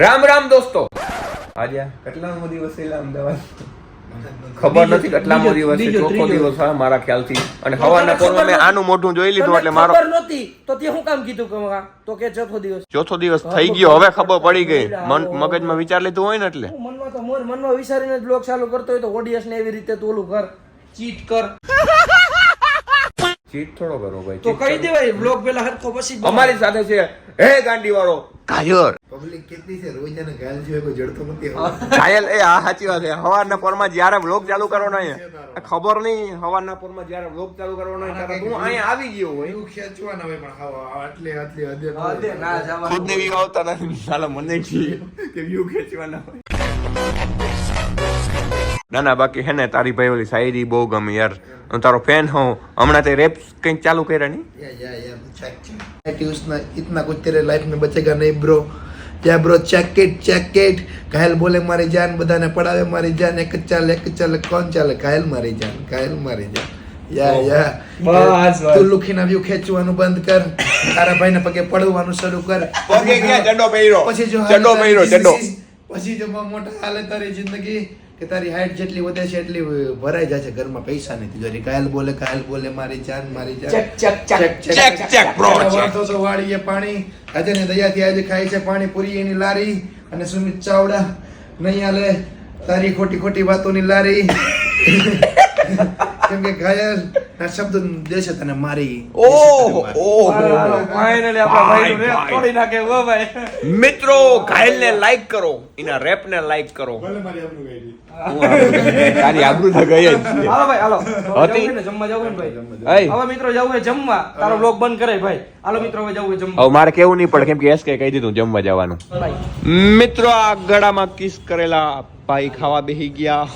રામ રામ દોસ્તો. આજે કેટલામો દિવસ એલા અમદાવાદ? ખબર નથી કેટલામો દિવસ છે ચોથો દિવસ હા મારા ખ્યાલથી. અને હવાના પોરમાં મેં આનું મોઢું જોઈ લીધું એટલે મારો ખબર નહોતી. તો તે શું કામ કીધું કે તો કે ચોથો દિવસ. ચોથો દિવસ થઈ ગયો. હવે ખબર પડી ગઈ. મન મગજમાં વિચાર લીધું હોય ને એટલે. મનમાં તો મોર મનમાં વિચારીને બ્લોગ ચાલુ કરતો હોય તો ઓડિયન્સને એવી રીતે તું ઓલું કર. ચીટ કર. ચીટ થોડો કરો ભાઈ તો કહી દેવાય બ્લોગ પેલા હરખો પછી અમારી સાથે છે હે ગાંડી વાળો કાયર પબ્લિક કેટલી છે? રોજ એને ગાલ જોઈએ કોઈ જડતો નથી ઘાયલ એ આ સાચી વાત છે. હવારના પોરમાં જ્યારે વ્લોગ ચાલુ કરવાનો છે ખબર નહીં હવારના પોરમાં જ્યારે વ્લોગ ચાલુ કરવાનો છે ત્યારે હું અહીંયા આવી ગયો હોય. એવું ખેંચવાના હોય પણ હાવ આટલે આટલી હદે ન હા, જવા ખુદ ને બી આવતા નથી. સાલા મને કે વ્યૂ ખેંચવાના હોય. ના ના બાકી હે ને તારી ભાઈ ઓલી શાયરી બહુ ગમે યાર. હું તારો ફેન હોઉં. હમણાં તે રેપ કંઈક ચાલુ કર્યા નહીં? ઇતના કુછ તેરે લાઈફ મેં બચેગા નહીં બ્રો ત્યાં બ્રો ચેકેટ ચેકેટ ઘાયલ બોલે મારી જાન બધાને પડાવે મારી જાન એક ચાલે એક ચાલે કોણ ચાલે? ઘાયલ મારી જાન ઘાયલ મારી જાન. યા યા oh, તું લુખીના વ્યૂ ખેંચવાનું બંધ કર. તારા ભાઈને પગે પડવાનું શરૂ કર. પછી પછી જો મોટા હાલે તારી જિંદગી. કે તારી હાઈટ જેટલી વધે છે એટલી ભરાઈ જાય છે ઘરમાં પૈસા ની તિજોરી કાયલ બોલે કાયલ બોલે મારી જાન મારી જાન. ચક ચક ચક ચક ચક બ્રો વાળતો તો વાળીએ પાણી આજે ને દયાથી આજે ખાય છે પાણી પૂરી એની લારી અને સુમિત ચાવડા. નહીં લે તારી ખોટી ખોટી વાતોની લારી. કેમ કે ઘાયલ ના શબ્દ દેશે તને મારી ઓહ ઓહ ફાઇનલી આપણા રેપ. તોડી નાખે હો ભાઈ. મિત્રો ઘાયલ ને લાઈક કરો. એના રેપ ને લાઈક કરો તારી આબરૂ તો ગઈ જ હાલો ભાઈ હાલો. હતી? જમવા જવું ને ભાઈ? હવે મિત્રો જવું હોય જમવા. તારો બ્લોગ બંધ કરે ભાઈ. હાલો મિત્રો હવે જવું હોય જમવા. હવે મારે કેવું નહીં પડે કેમ કે એસકે કહી દીધું જમવા જવાનું. ભાઈ. મિત્રો આ ગળામાં કિસ કરેલા ભાઈ ખાવા બેહી ગયા.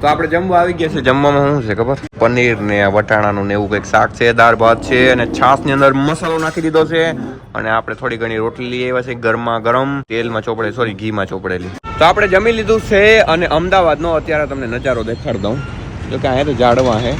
તો આપણે જમવા આવી ગયા છે. જમવામાં શું છે ખબર? પનીર ને વટાણાનું ને એવું કંઈક શાક છે, દાળ ભાત છે અને છાસની અંદર મસાલો નાખી દીધો છે. અને આપણે થોડી ઘણી રોટલી લઈ આવ્યા છે ગરમા ગરમ. તેલમાં ચોપડે સોરી ઘીમાં ચોપડેલી. તો આપણે જમી લીધું છે અને અમદાવાદનો અત્યારે તમને નજારો દેખાડ દઉં. જો કે અહીંયા તો ઝાડવા છે.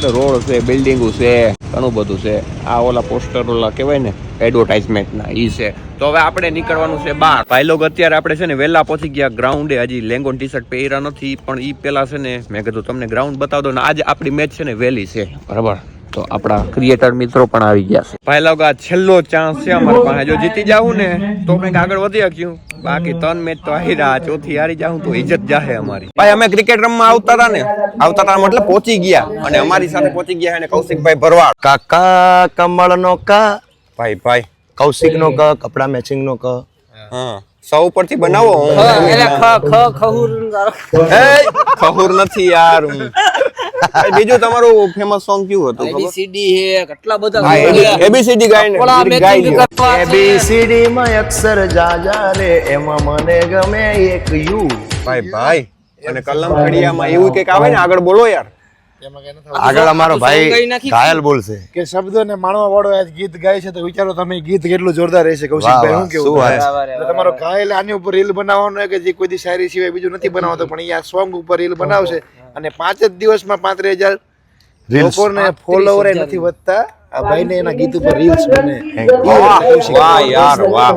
તો રોડ છે, બિલ્ડિંગો છે, ઘણું બધું છે. આ ઓલા પોસ્ટર ઓલા કહેવાય ને એડવર્ટાઇઝમેન્ટ ના, ઈ છે. તો હવે આપણે નીકળવાનું છે બહાર. ભાઈ અત્યારે આપણે છે ને વહેલા પહોંચી ગયા ગ્રાઉન્ડે હજી લેંગોન ટી શર્ટ પહેર્યા નથી, પણ ઈ પેલા છે ને, મેં કીધું તમને ગ્રાઉન્ડ બતાવ દો ને, આજે આપણી મેચ છે ને વહેલી છે. બરાબર? તો આપણા ક્રિએટર મિત્રો પણ આવી ગયા છે. ભાઈ લોકો આ છેલ્લો ચાન્સ છે અમારી પાસે. જો જીતી જાવું ને તો કંઈક આગળ વધી શક્યું. બાકી ત્રણ મેચ તો હારી રહ્યા ચોથી હારી જાઉં તો ઇજ્જત જાહે અમારી. ભાઈ અમે ક્રિકેટ રમવા આવતા હતા ને આવતા હતા મતલબ પહોંચી ગયા. અને અમારી સાથે પહોંચી ગયા અને કૌશિકભાઈ ભરવાડ. કાકા કમળ નો કા. ભાઈ ભાઈ. કૌશિક નો ક કપડા મેચિંગ નો ક. હા. સૌ ઉપરથી બનાવો. એ, ખહુર નથી યાર હું. ભાઈ, બીજું તમારું ફેમસ સોંગ કયું હતું એબીસીડી હે કેટલા બધા એબીસીડી ગાઈને. એબીસીડી માં અક્ષર જા જા રે એમાં મને ગમે એક યુ. ભાઈ ભાઈ. અને કલમ કડિયામાં એવું કંઈક આવે ને આગળ બોલો યાર. આગળ અમારો ભાઈ ઘાયલ બોલશે. કે શબ્દોને માણવા વાળો આજ ગીત ગાય છે તો વિચારો તમે ગીત કેટલું જોરદાર રહેશે. કૌશિકભાઈ હું કેવું. તમારે? ઘાયલ આની ઉપર રીલ બનાવવાનો કે જે કોઈ દી શાયરી સિવાય બીજું નથી બનાવતો પણ અહીંયા સોંગ ઉપર રીલ બનાવશે. અને પાંચ જ દિવસમાં પાંત્રીસ હજાર. લોકોને ફોલોવર નથી વધતા. આ ભાઈને એના ગીત ઉપર રીલ્સ બને. વાહ વાહ યાર વાહ.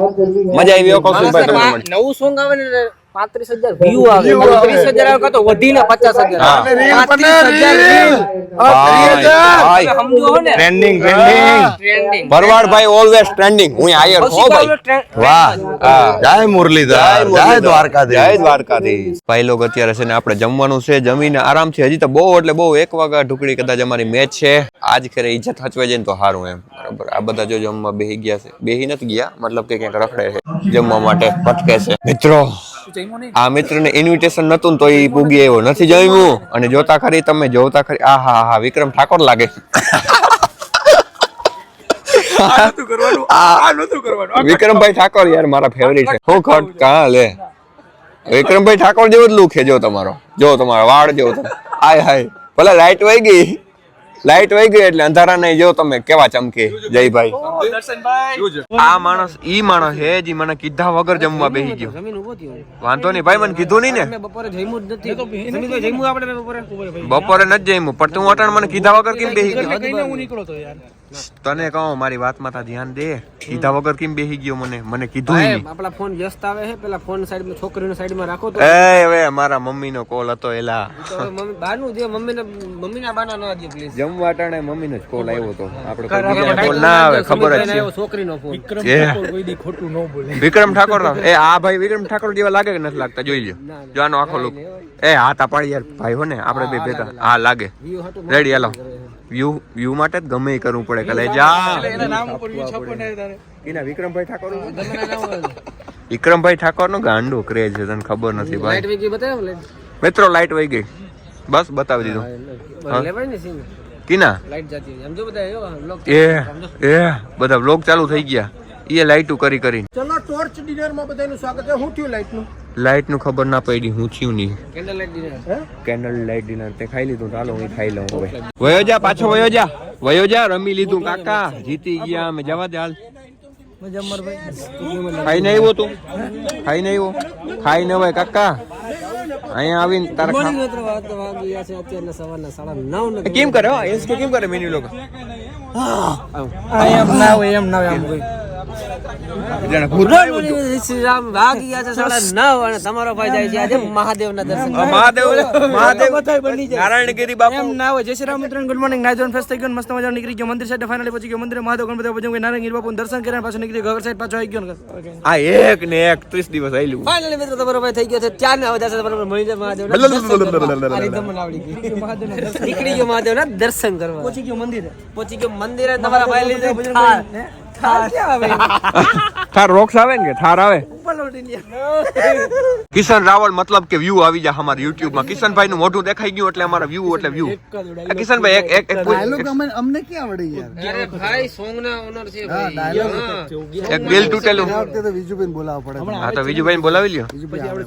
મજા આવી કૌશિકભાઈ તમને નવું સોંગ આવે ને પાંત્રીસ હજાર વ્યૂ આવે. ત્રીસ હજાર આવે તો વધીને પચાસ હજાર. હા. આવે. reel બને, 35,000 reel. reel. ભાઈ, ભાઈ. સમજો ને. Trending trending Trending. ભરવાડભાઈ ઓલવેઝ ટ્રેન્ડિંગ હું આયર હો ભાઈ. વાહ જય મુરલીધર જય મુરલીધર. જય દ્વારકાધીશ. દ્વારકાધીશ ભાઈ લોકો અત્યારે છે ને આપણે જમવાનું છે જમીને આરામથી. હજી તો બહુ એટલે બહુ એક વાગા ઢુકડી કદાચ અમારી મેચ છે. આજ ખરે ઇજ્જત હચવાઈ જાય ને તો સારું એમ. બરાબર. આ બધા જો જમવા બેહી ગયા છે. બેહી નથી ગયા મતલબ કે ક્યાંક રખડે છે. જમવા માટે ભટકે છે. મિત્રો આ મિત્રને ઇન્વિટેશન નતું તો એ પૂગી આવ્યો. નથી જમ્યું? અને જોતા ખરી તમે જોતા ખરી. આ હા હા વિક્રમ ઠાકોર લાગે. વિક્રમભાઈ ઠાકોર યાર મારા ફેવરિટ છે. હું ખટ કા લે વિક્રમભાઈ ઠાકોર જેવો જ લુક છે જો તમારો. જો તમારો વાળ જેવો આય હાય ભલે લાઈટ વહી ગઈ. લાઈટ વહી ગઈ એટલે અંધારા નહીં. જો તમે કેવા ચમકે? જયભાઈ આ માણસ ઈ માણસ હે જી મને કીધા વગર જમવા બેસી ગયો. વાંધો નહીં. ભાઈ મને કીધું નહીં ને? બપોરે જમ્યું જ નથી. બપોરે. નથી જમ્યું પણ તું અટાણ મને કીધા વગર કેમ બેસી ગયો? તને કહું મારી વાતમાં તા ધ્યાન દે. કીધા વગર કેમ બેહી ગયો મને? મને કીધું નહીં આપણા ફોન વ્યસ્ત આવે છે. પેલા ફોન સાઈડમાં છોકરીનો સાઈડમાં રાખો તો. એ હવે મારા મમ્મીનો કોલ હતો એલા. તો મમ્મી બહારનું દે મમ્મીને મમ્મીના બાના ન દે પ્લીઝ જમવા ટાણે મમ્મીનો જ કોલ આવ્યો હતો. આપણે કોઈ બીજાનો કોલ ના આવે ખબર જ છે. છોકરીનો ફોન વિક્રમ ઠાકોર નો એ આ ભાઈ વિક્રમ ઠાકોર જેવા લાગે કે નથી લાગતા? જોઈ લ્યો. જો આનો આખો લુક એ હા તા પાડી યાર ભાઈ હો ને આપણે બે ભેગા. હા લાગે. રેડી હાલો. વ્યૂ વ્યૂ માટે જ ગમે કરવું પડે કલે જા. એના વિક્રમભાઈ ઠાકોર વિક્રમભાઈ ઠાકોર નો ગાંડો ક્રેઝ છે તને ખબર નથી લાઈટ ભાઈ. બતાવો મિત્રો લાઈટ વહી ગઈ બસ બતાવી દીધું. લેવાય ને સીન કિના? લાઈટ જતી રહી. જો બધા એવો એ એ બધા બ્લોગ ચાલુ થઈ ગયા. એ લાઈટું કરી કરી ચલો ટોર્ચ ડિનરમાં બધાનું સ્વાગત છે. હું થયું લાઈટનું લાઈટનું ખબર ના પડી હું થયું નહીં. Candle light dinner candle light dinner તે ખાઈ લીધું ચાલો હું ખાઈ લઉં હવે. વયો જા પાછો વયો જા વયો જા રમી લીધું કાકા. જીતી ગયા અમે જવા દે હાલ. ખાઈને આવ્યો તું? ખાઈને આવ્યો? ન હોય કાકા. અહીંયા આવીને તારા કેમ કરે હા? એસ કેમ કરે મેન્યુ લોકો? એમ ના હોય એમ ના હોય આમ કોઈ રામ વાગી ગયા છે સાડા નવ અને તમારો ભાઈ જાય છે આજે મહાદેવના દર્શન આ મહાદેવ મહાદેવ નારાયણગીરી બાપુ. એમ ના હોય જય શ્રી રામ મિત્રો ગુડ મોર્નિંગ નાઈ જોન ફેસ થઈ ગયો ને મસ્ત મજાનો નીકળી ગયો. મંદિર સાઈડ ફાઇનલી પહોંચી ગયો. મંદિર મહાદેવ ગણપતિ ભજન નારાયણ બાપુ દર્શન કર્યા પાછો નીકળી ગયો. ઘર સાઈડ પાછો આવી ગયો આ એક ને એક ત્રીસ દિવસ આયલું. ફાઇનલી મિત્રો તમારો ભાઈ થઈ ગયો છે. ચાર ને હવે જશે તમારો મળી જાય મહાદેવના દર્શન કરવા. આ રીતે મને આવડી ગયું. નીકળી ગયો મહાદેવના દર્શન કરવા. પહોંચી ગયો મંદિરે. પહોંચી ગયો મંદિરે. તમારા ભાઈ લીધે થાર. રોક્સ આવે? ને કે? થાર આવે. કિશન રાવલ મતલબ કે વ્યૂ આવી જાય અમારા યુટ્યુબમાં. કિશનભાઈ નું મોઢું દેખાઈ ગયું એટલે અમારા વ્યૂ એટલે વ્યૂ કિશનભાઈ એક એક એક અમને કે આવડે યાર? અરે ભાઈ સોંગ ના ઓનર છે ભાઈ. એક દિલ તૂટેલું. તો વિજુભાઈ બોલાવવા પડે હા તો વિજુભાઈ બોલાવી લ્યો.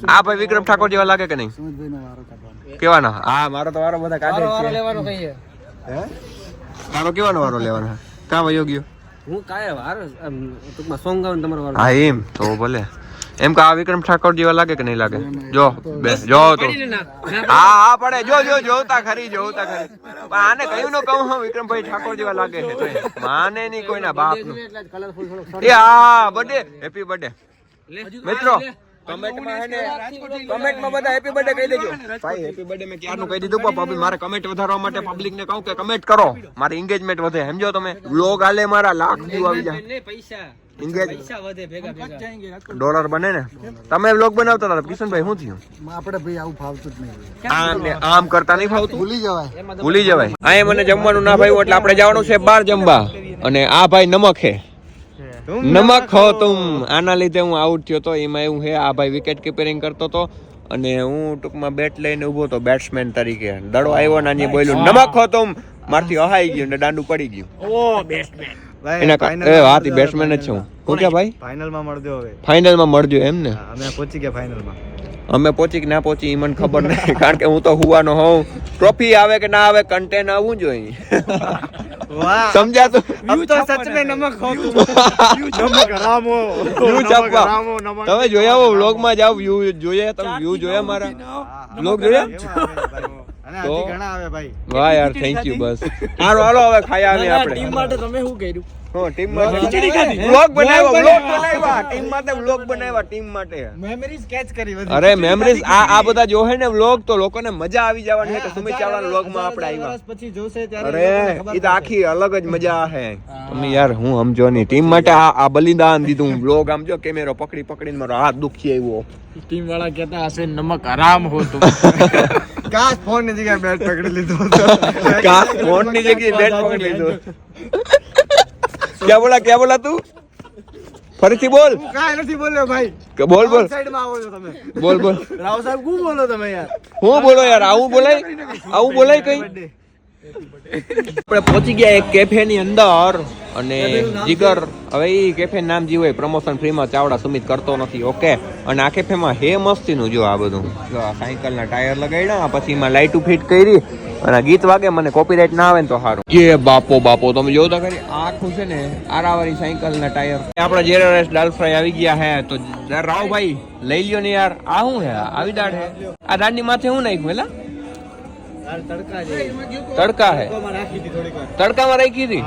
આ ભાઈ વિક્રમ ઠાકોર જેવા લાગે કે નહીં? કેવાના? હા મારો તો વારો બધા કાઢે વારો છે. લેવાનો કહીએ તારો કેવાનો વારો લેવાનો? કા વયો ગયો? હું કાંઈ વાર ટૂંકમાં સોંગ ગાઉન તમારો વાર હા એમ તો ભલે. એમ કે આ વિક્રમ ઠાકોર જેવા લાગે કે નહીં લાગે? જો બે જો તો. હા હા પડે. જો જો જોતા ખરી જોતા ખરી. પણ આને કયું નો કહું હું વિક્રમભાઈ ઠાકોર જેવા લાગે છે? તો માને નહીં કોઈના બાપ એ હા બર્થડે હેપી બર્થડે મિત્રો કમેન્ટમાં હે ને કમેન્ટમાં બધા હેપી બર્થડે કહી દેજો. ભાઈ હેપી બર્થડે મેં ક્યારનું કહી દીધું? પણ પબ્લિક મારે કમેન્ટ વધારવા માટે પબ્લિક ને કહું કે કમેન્ટ કરો. મારી એન્ગેજમેન્ટ વધે સમજો તમે? વ્લોગ આલે મારા લાખ વ્યૂ આવી જાય. પૈસા. એન્ગેજ પૈસા વધે ભેગા ભેગા. ડોલર બને ને? તમે વ્લોગ બનાવતા હતા કિશનભાઈ શું થયું? આપણે ભાઈ આવું ફાવતું જ નહીં આમ ને આમ કરતા નહીં ફાવતું? ભૂલી જવાય. ભૂલી જવાય. અહીંયા મને જમવાનું ના ભાઈ એટલે આપણે જવાનું છે બાર જમવા. અને આ ભાઈ નમક હે નમક ખો તુમ. આના લીધે હું આઉટ થયો તો એમાં એવું હે આ ભાઈ વિકેટ કીપરિંગ કરતો તો અને હું ટૂંકમાં બેટ લઈને ઊભો તો બેટ્સમેન તરીકે. દડો આવ્યો ને આની બોલ્યું નમક ખો તુમ. મારથી અહાઈ ગયું ને દાંડું પડી ગયું. એના એ વાત બેટ્સમેન જ છું હું. કે ભાઈ? ફાઇનલમાં મળજો હવે. ફાઇનલમાં મળજો એમ ને? અમે પહોંચી ગયા ફાઇનલમાં. અમે પહોંચી કે ના પહોંચી એ મને ખબર નહીં કારણ કે હું તો હુવાનો હોઉં ટ્રોફી આવે કે ના આવે કન્ટેન આવવું જોઈએ સમજાતું તમે જોયા હો વ્લોગમાં જાવ વ્યૂ જોયા તમે વ્યૂ જોયા મારા વ્લોગ જોયા તો? ઘણા આવે ભાઈ. વાહ યાર થેન્ક યુ બસ. હારો હાલો હવે ખાયા આવે આપણે. ટીમ માટે તમે શું કર્યું? હો ટીમ માટે. ખીચડી ખાધી? વ્લોગ બનાવ્યો વ્લોગ બનાવ્યા ટીમ માટે વ્લોગ બનાવ્યા ટીમ માટે. મેમરી સ્કેચ કરી બધી. અરે મેમરીઝ આ આ બધા જોહે ને વ્લોગ તો લોકોને મજા આવી જવાની છે કે સુમિત ચાવડા વ્લોગમાં આપણે આવ્યા. પછી જોશે ત્યારે અરે એ તો આખી અલગ જ મજા હે. તમે યાર હું સમજો નહીં. ટીમ માટે આ આ બલિદાન દીધું. વ્લોગ આમ જો કેમેરો પકડી પકડીને મારો હાથ દુખી આવ્યો. ટીમ વાળા કહેતા હશે નમક આરામ હો તું. કાશ ફોનની જગ્યાએ બેટ પકડી લીધો કાશ ફોનની જગ્યાએ બેટ પકડી લીધો. ક્યાં બોલા ક્યાં બોલા તું? ફરીથી બોલ. કાંઈ નથી બોલ્યો ભાઈ. કે બોલ બોલ. સાઈડમાં આવો છો તમે. બોલ બોલ. રાવ સાહેબ શું બોલો તમે યાર? હું બોલો યાર? આવું બોલાય? આવું બોલાય કઈ? આપણે પહોંચી ગયા એક કેફેની અંદર અને જીગર. હવે એ કેફે નામ જે હોય પ્રમોશન ફ્રી માં ચાવડા સુમિત કરતો નથી ઓકે અને આ કેફેમાં હે મસ્તીનું જો આ બધું. જો આ સાયકલના ટાયર લગાડ્યા પછી એમાં લાઇટું ફિટ કરી અને ગીત વાગે મને કોપીરાઇટ ના આવે ને તો સારું કે બાપો બાપો તમે જોતા તો આખું છે ને આરાવાળી સાયકલ ના ટાયર આપણા જેરસ દાલ ફ્રાય આવી ગયા હે તો રાવભાઈ લઈ લ્યો ને યાર. આ શું હે? આવી દાળ હે? આ દાળની માથે હું નાખ્યું એલા તડકા હે? તડકામાં રાખી હતી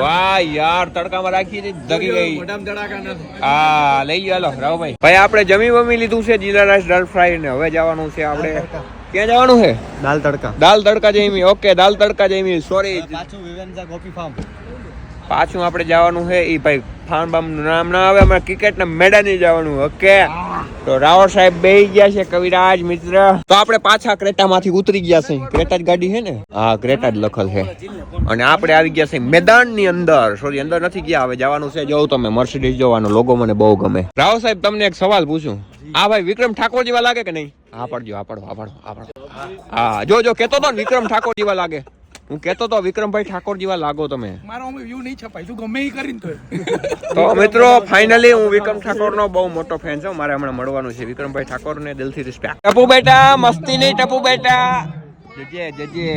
વાહ યાર તડકામાં રાખી હતી દગી ગઈ. હા લઈ ગયો હાલો રાવભાઈ ભાઈ. આપણે જમી બમી લીધું છે જીરા રાઈસ દાળ ફ્રાય ને હવે જવાનું છે આપણે ક્યાં જવાનું છે? દાલ તડકા. દાલ તડકા જઈમી ઓકે દાલ તડકા જઈમી સોરી પાછું વિવેન્સા કોફી ફાર્મ પાછું આપણે જવાનું છે. એ ભાઈ ફાર્મ બામનું નામ ના આવે અમારે ક્રિકેટ ના મેદાને જવાનું. ઓકે. તો રાવળ સાહેબ બે ગયા છે, કવિરાજ મિત્ર. તો આપણે પાછા ક્રેટામાંથી ઉતરી ગયા છે ક્રેટા જ ગાડી છે ને? હા ક્રેટા જ લખલ છે. અને આપણે આવી ગયા છે મેદાનની અંદર. સોરી અંદર નથી ગયા. હવે જવાનું છે. જોઉં તમે. મર્સિડીઝ જોવાનો લોગો મને બહુ ગમે. રાવ સાહેબ, તમને એક સવાલ પૂછું. આ ભાઈ, વિક્રમ ઠાકોર જેવા લાગે કે નહીં? હા, પડજો આ પડો આ પડો આ પડો. હા, જો જો, કેતો તો વિક્રમ ઠાકોર જેવા લાગે. હું કેતો તો વિક્રમભાઈ ઠાકોર જેવા લાગો તમે. મારો અમે વ્યૂ નહીં છપાય. તું ગમે એ કરીને તો તો મિત્રો ફાઇનલી હું વિક્રમ ઠાકોર નો બહુ મોટો ફેન છું. મારે હમણાં મળવાનું છે. વિક્રમભાઈ ઠાકોરને દિલથી રિસ્પેક્ટ ટપુ બેટા મસ્તી નહીં ટપુ બેટા. જજે જજે.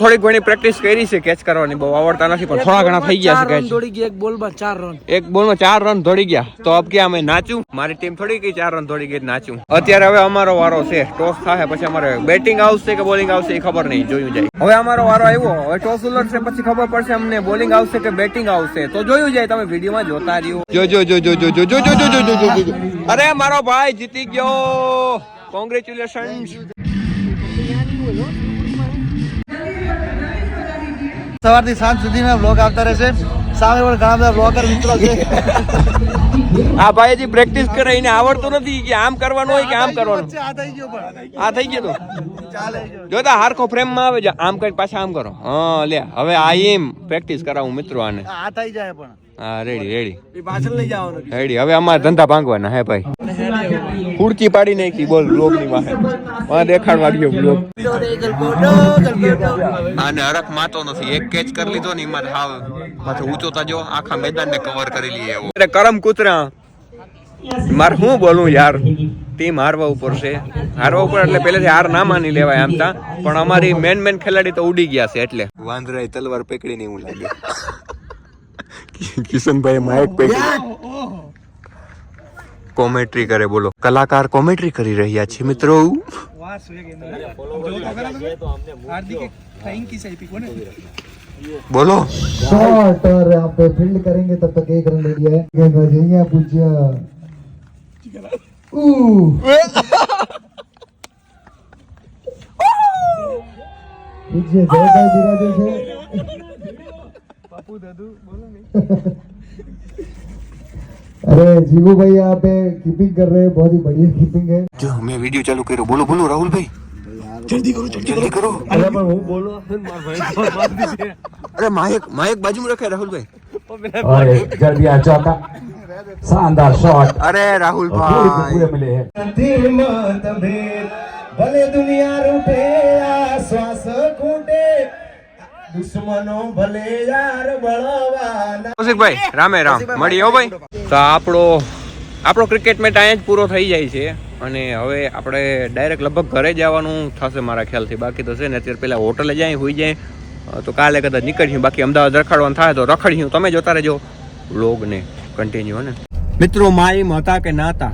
થોડી ઘણી પ્રેક્ટિસ કરી છે કેચ કરવાની બહુ આવડતા નથી પણ થોડા ઘણા થઈ ગયા છે રન દોડી ગયા એક બોલમાં ચાર રન એક બોલમાં ચાર રન દોડી ગયા તો અબ કે અમે નાચું મારી ટીમ થોડી ગઈ ચાર રન દોડી ગઈ નાચું અત્યારે હવે અમારો વારો છે ટોસ થાય પછી અમારે બેટિંગ આવશે કે બોલિંગ આવશે એ ખબર નહીં જોયું જાય હવે અમારો વારો આવ્યો હવે ટોસ ઉલટશે પછી ખબર પડશે અમને બોલિંગ આવશે કે બેટિંગ આવશે તો જોયું જાય તમે વિડીયોમાં જોતા રહ્યો જો જો જો જો જો જો જો જો જો જો જો જો અરે મારો ભાઈ જીતી ગયો કોંગ્રેચ્યુલેશન્સ સવારથી સાંજ સુધીમાં બ્લોગ આવતા રહેશે. સામે પણ ઘણા બધા બ્લોગર મિત્રો છે આ ભાઈ હજી પ્રેક્ટિસ કરે એને આવડતું નથી કે આમ કરવાનું હોય કે આમ કરવાનું આ થઈ ગયો પણ આ થઈ ગયો તો ચાલે જોતા હારખો ફ્રેમમાં આવે છે આમ કરી પાછા આમ કરો હા લે હવે આ એમ પ્રેક્ટિસ કરાવું મિત્રો આને આ થઈ જાય પણ હા રેડી રેડી પાછળ લઈ જવાનું રેડી હવે અમારા ધંધા ભાંગવાના હે ભાઈ ફૂડકી પાડી નાખી બોલની વાહે દેખાડવા ગયો હરખ માતો નથી એક કેચ કરી લીધો ને એમાં હાવ ઊંચો તાજો આખા મેદાન ને કવર કરી લઈએ એવો. એટલે કરમ કૂતરા. મારે હું બોલું યાર? ટીમ હારવા ઉપર છે. હારવા ઉપર એટલે પહેલેથી હાર ના માની લેવાય આમ તા. પણ અમારી મેન મેન ખેલાડી તો ઉડી ગયા છે એટલે. વાંદરાએ તલવાર પકડીને એવું લાગે. કિશનભાઈ માઇક પકડી. કોમેન્ટ્રી કરે બોલો. કલાકાર કોમેન્ટ્રી કરી રહ્યા છે મિત્રો. बोलो। शॉट और यहाँ पे फ़ील्ड करेंगे तब तक एक रन ले लिया है अरे जीवू भाई यहाँ पे कीपिंग कर रहे हैं बहुत ही बढ़िया कीपिंग है। जो मैं वीडियो चालू करो बोलो बोलो राहुल भाई। જલ્દી કરો જલ્દી કરો. અરે પણ હું બોલો માર ભાઈ અરે માયક માયક બાજુમાં રખાય રાહુલભાઈ. અરે જલ્દી આ ચોકા શાનદાર શોટ અરે રાહુલભાઈ. પૂરે મિલે હે. દિલમાં તમે ભલે દુનિયા રૂપે આ શ્વાસ ખૂટે રામે રામ. મળીઓ ભાઈ. તો આપણો આપણો ક્રિકેટ મેચ અહીંયા જ પૂરો થઈ જાય છે. અને હવે આપણે ડાયરેક્ટ લગભગ ઘરે જવાનું થશે મારા ખ્યાલથી. બાકી તો છે ને અત્યારે પેલા હોટલે જાય હોઈ જાય. તો કાલે કદાચ નીકળીશું. બાકી અમદાવાદ રખાડવાનું થાય તો રખડ્યું તમે જોતા રહેજો લોગને કન્ટિન્યુ ને. મિત્રો માઈમ હતા કે ના હતા?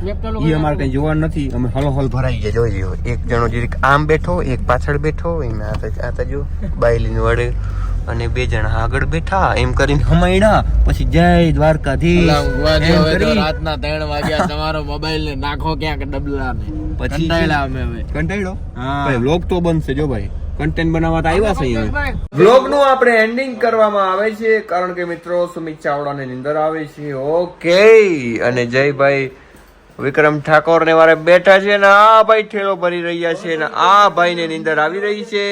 એ અમારે કઈ જોવા નથી. અમે હલો હલ ભરાઈ ગયા જોઈ એક જણો જે આમ બેઠો એક પાછળ બેઠો. એમ આ જો બાયલીને વડે. અને બે જણા આગળ બેઠા એમ કરીને હમાયડા. પછી જય દ્વારકાધીશ. રાતના ત્રણ વાગ્યા. તમારો મોબાઈલ ને નાખો ક્યાંક ડબલા ને. પછી કંટાળ્યા અમે હવે. કંટાળ્યો? હા. ભાઈ વ્લોગ તો બનશે જો ભાઈ. કન્ટેન્ટ બનાવવા તો આવ્યા છે અહીંયા. વ્લોગનું આપણે એન્ડિંગ કરવામાં આવે છે. કારણ કે મિત્રો સુમિત ચાવડા ને નિંદર આવે છે. ઓકે અને જયભાઈ વિક્રમ ઠાકોર ને વારે બેઠા છે ને આ ભાઈ ઠેલો ભરી રહ્યા છે ને આ ભાઈ ને નિંદર આવી રહી છે.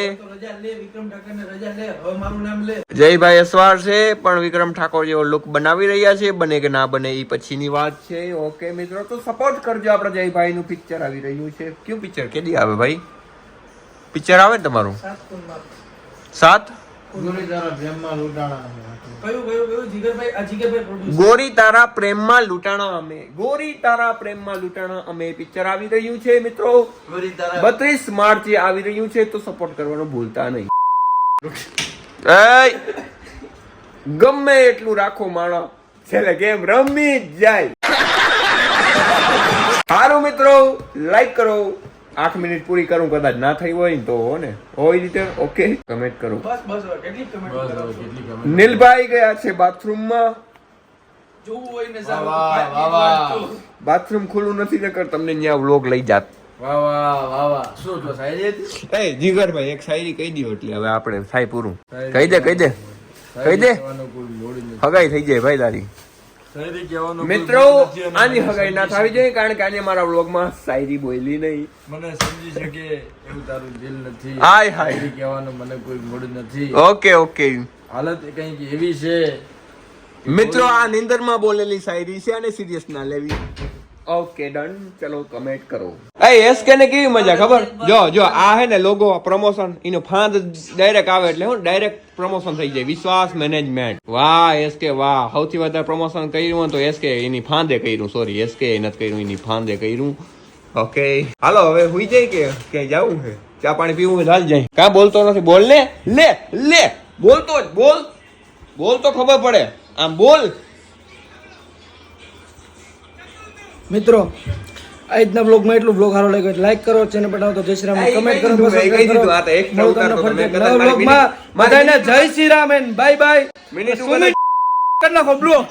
જયભાઈ અસવાર છે પણ વિક્રમ ઠાકોર જેવો લુક બનાવી રહ્યા છે બને કે ના બને એ પછીની વાત છે. ઓકે મિત્રો તો સપોર્ટ કરજો આપણે જયભાઈ નું પિક્ચર આવી રહ્યું છે. કયું પિક્ચર કેદી આવે ભાઈ? પિક્ચર આવે ને તમારું? સાત? કયું કયું કયું? જીગરભાઈ આ જીગરભાઈ પ્રોડ્યુસર ગોરી તારા પ્રેમમાં લૂંટાણા અમે. ગોરી તારા પ્રેમમાં લૂંટાણા અમે. પિક્ચર આવી રહ્યું છે મિત્રો. બત્રીસ માર્ચે આવી રહ્યું છે તો સપોર્ટ કરવાનું ભૂલતા નહીં. એય! ગમે એટલું રાખો માણસ છેલ્લે ગેમ રમી જાય. સારું મિત્રો લાઈક કરો. આઠ મિનિટ પૂરી કરું કદાચ ના થઈ હોય ને તો હો ને. હોય રીતે ઓકે કમેન્ટ કરો. નીલભાઈ ગયા છે બાથરૂમમાં. બાથરૂમ ખુલ્લું નથી નકર તમને ત્યાં વ્લોગ લઈ જાત. એ? જીગરભાઈ એક શાયરી કહી દો એટલે હવે આપણે થાય પૂરું. કહી દે કહી દે. કહી દે. હગાઈ થઈ જાય ભાઈ તારી. મિત્રો આની હગાઈ ના થવી જોઈએ કારણ કે આને મારા વ્લોગમાં શાયરી બોલી નહીં. મને સમજી શકે એવું તારું દિલ નથી. હાય હાય. કહેવાનો મને કોઈ મૂડ નથી. Okay okay. હાલત કંઈક એવી છે મિત્રો આ નિંદરમાં બોલેલી શાયરી છે અને સિરિયસ ના લેવી. ઓકે ડન ચલો કમેન્ટ કરો. એ એસકે ને કેવી મજા, ખબર? જો જો, આ હે ને લોગો પ્રમોશન એનો ફાંદ ડાયરેક્ટ આવે એટલે હું ડાયરેક્ટ પ્રમોશન થઈ જાય. વિશ્વાસ મેનેજમેન્ટ વાહ એસ કે વાહ. સૌથી વધારે પ્રમોશન કર્યું તો એસકે એની ફાંદે કર્યું. સોરી એસ કે નથી કર્યું, એની ફાંદે કર્યું. ઓકે હાલો, હવે હુઈ જાય કે ક્યાંય જવું છે? ચા પાણી પીવું હાલ જાય. કા બોલતો નથી. બોલ ને લે લે. બોલતો જ, બોલ. બોલ તો ખબર પડે. આમ બોલ. મિત્રો આજના બ્લોગમાં એટલું બ્લોગ સારો લાગ્યો લાઈક કરો ચેનલ પર આવો તો જય શ્રી રામ આ કમેન્ટ કરો આ બધાને જય Shri Ram and bye bye minute કરી નાખો બ્લોગ